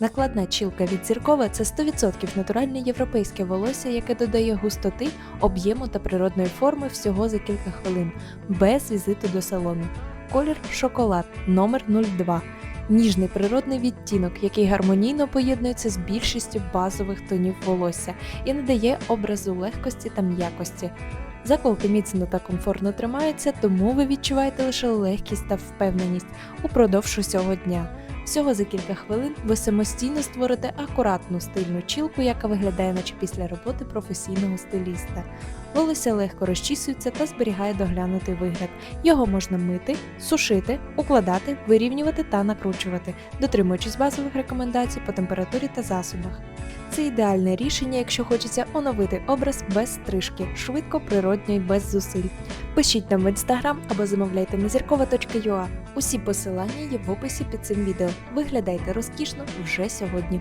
Накладна чілка від зіркова це 100% натуральне європейське волосся, яке додає густоти, об'єму та природної форми всього за кілька хвилин, без візиту до салону. Колір шоколад номер 02 Ніжний природний відтінок, який гармонійно поєднується з більшістю базових тонів волосся і надає образу легкості та м'якості. Заколки міцно та комфортно тримаються, тому ви відчуваєте лише легкість та впевненість упродовж усього дня. Всього за кілька хвилин ви самостійно створите акуратну стильну чілку, яка виглядає, наче після роботи професійного стиліста. Волосся легко розчісується та зберігає доглянутий вигляд. Його можна мити, сушити, укладати, вирівнювати та накручувати, дотримуючись базових рекомендацій по температурі та засобах. Це ідеальне рішення, якщо хочеться оновити образ без стрижки, швидко, природньо і без зусиль. Пишіть нам в інстаграм або замовляйте на зіркова.ua. Усі посилання є в описі під цим відео. Виглядайте розкішно вже сьогодні.